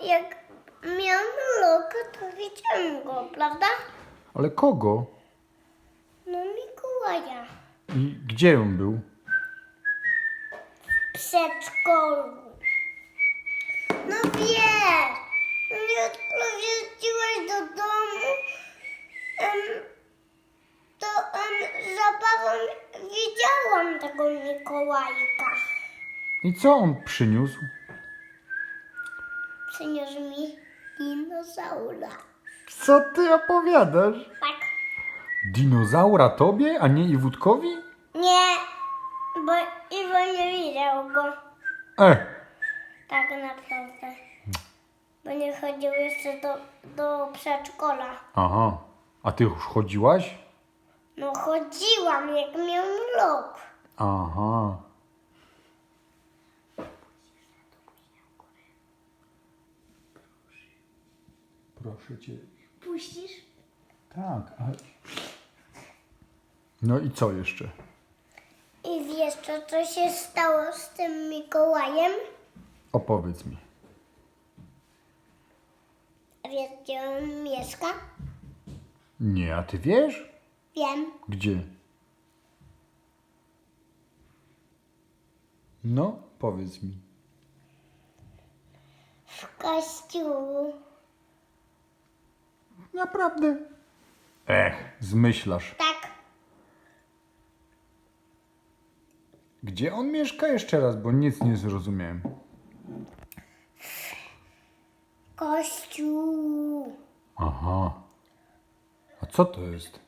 jak miałam loka, to widziałam go, prawda? Ale kogo? No Mikołaja. I gdzie on był? W przedszkolu. No wiesz, jak wróciłeś do domu, em, to em, zabawą widziałam tego Mikołajka. I co on przyniósł? Przyniósł mi dinozaura. Co ty opowiadasz? Tak. Dinozaura tobie, a nie Iwutkowi? Nie, bo Iwo nie widział go E, tak naprawdę. Bo nie chodził jeszcze do, do przedszkola. aha. A ty już chodziłaś? No chodziłam jak miałam rok. Aha. Proszę cię. Puścisz? Tak, ale... No i co jeszcze? I wiesz co, co się stało z tym Mikołajem? Opowiedz mi. Wiesz gdzie on mieszka? Nie, a ty wiesz? Wiem. Gdzie? No, powiedz mi. W kościół. Naprawdę? Ech, zmyślasz. Tak. Gdzie on mieszka jeszcze raz, bo nic nie zrozumiałem. Kościół. Aha. A co to jest?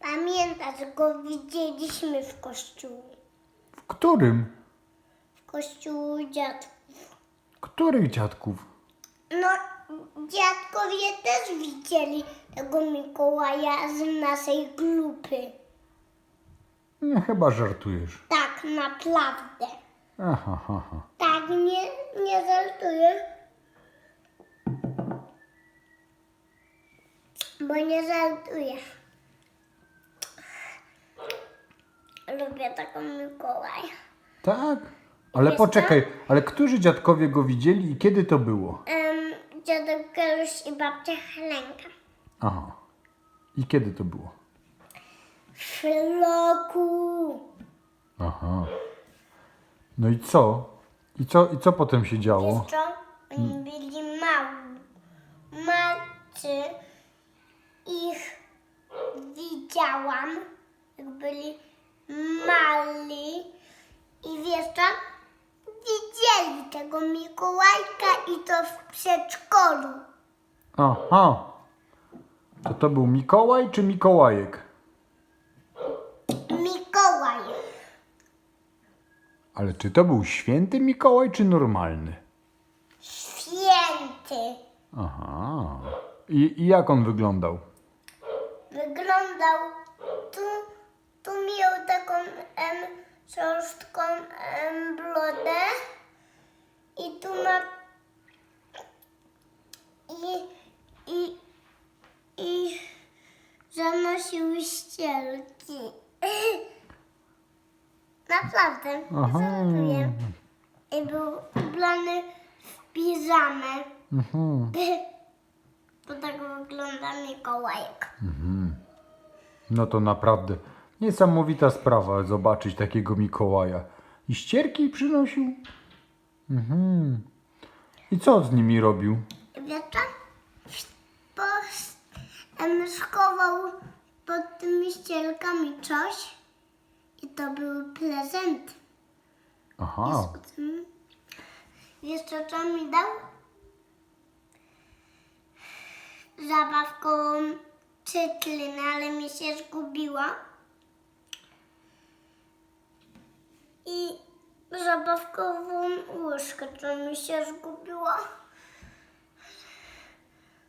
Pamiętasz, go widzieliśmy w kościół. W którym? W kościół dziadków. Których dziadków? No, dziadkowie też widzieli tego Mikołaja z naszej grupy. Nie, chyba żartujesz. Tak, naprawdę. Aha, ha, ha. Tak, nie, nie żartuję. Bo nie żartuję. Lubię taką Mikołaja. Tak? Ale Wiesz poczekaj, ale którzy dziadkowie go widzieli i kiedy to było? Um, dziadek Keluś i babcia Helenka. Aha. I kiedy to było? W roku. Aha. No i co? I co, i co potem się działo? Wiesz co? Oni byli mali. Macy ich widziałam, jak byli mali. I wiesz co? Widzieli tego Mikołajka i to w przedszkolu. Aha. To to był Mikołaj czy Mikołajek? Mikołaj. Ale czy to był święty Mikołaj czy normalny? Święty. Aha. I, i jak on wyglądał? Wyglądał tu, tu miał taką em, szorstką em, brodę i tu ma i, i, i zanosił ścielki. Naprawdę, Aha. żartuję. I był ubrany w piżamę. Mhm. Bo tak wygląda Mikołajek. No to naprawdę niesamowita sprawa zobaczyć takiego Mikołaja. I ścierki przynosił? Mhm. I co z nimi robił? Em, schował pod tymi ścielkami coś i to były prezenty. Aha. Mm. Wiesz co, co mi dał? Zabawką cytrynę, ale mi się zgubiła. I zabawkową łyżkę, co mi się zgubiła.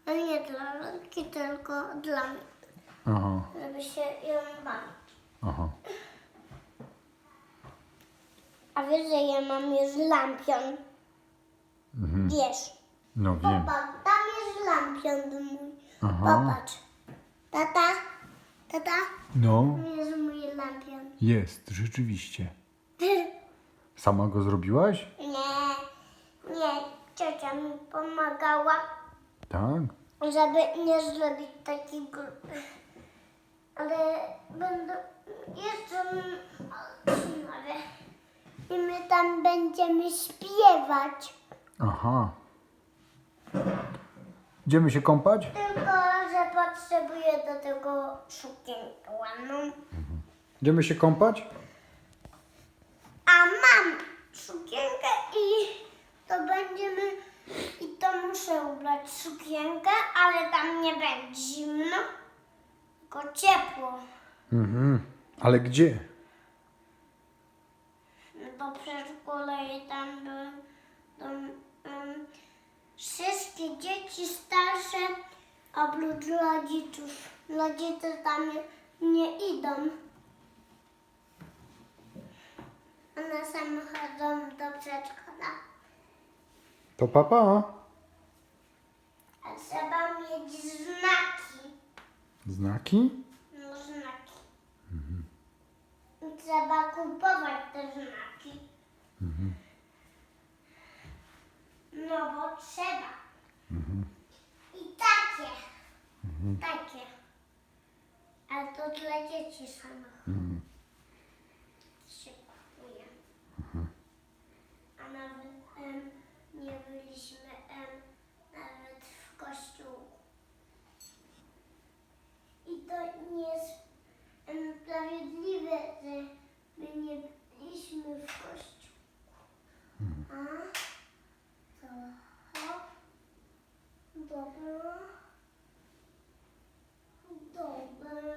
Ale nie dla ręki, tylko dla mnie, Aha. żeby się ją bawić. Aha. A wiesz, że ja mam już lampion? Wiesz. No wiem. Popatrz, tam jest lampion mój. Aha. Popatrz. Tata, tata, No, to jest mój lampion. jest, rzeczywiście. Sama go zrobiłaś? Nie, ciocia mi pomagała, Tak? żeby nie zrobić takiej grupy. Ale będę jeszcze ale i my tam będziemy śpiewać. Aha. Idziemy się kąpać? Tylko, że potrzebuję do tego sukienkę ładną. Idziemy się kąpać? A mam sukienkę i to będziemy i to ubrać sukienkę, ale tam nie będzie zimno, tylko ciepło. Mhm. Ale gdzie? Do przedszkola i tam były um, wszystkie dzieci starsze oprócz rodziców. Rodzice tam nie, idą. One same chodzą do przedszkola. To papa. A trzeba mieć znaki. Znaki? No znaki. I Trzeba kupować te znaki. No bo trzeba. I takie. Takie. A to dla dzieci samych. Się kupuje. A nawet em, nie byliśmy em, nawet w kościół. I to nie jest em, sprawiedliwe, że my nie byliśmy w kościół. A? To hop. Dobra. Dobra.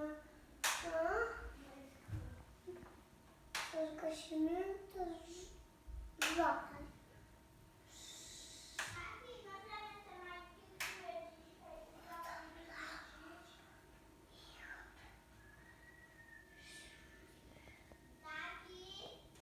A? To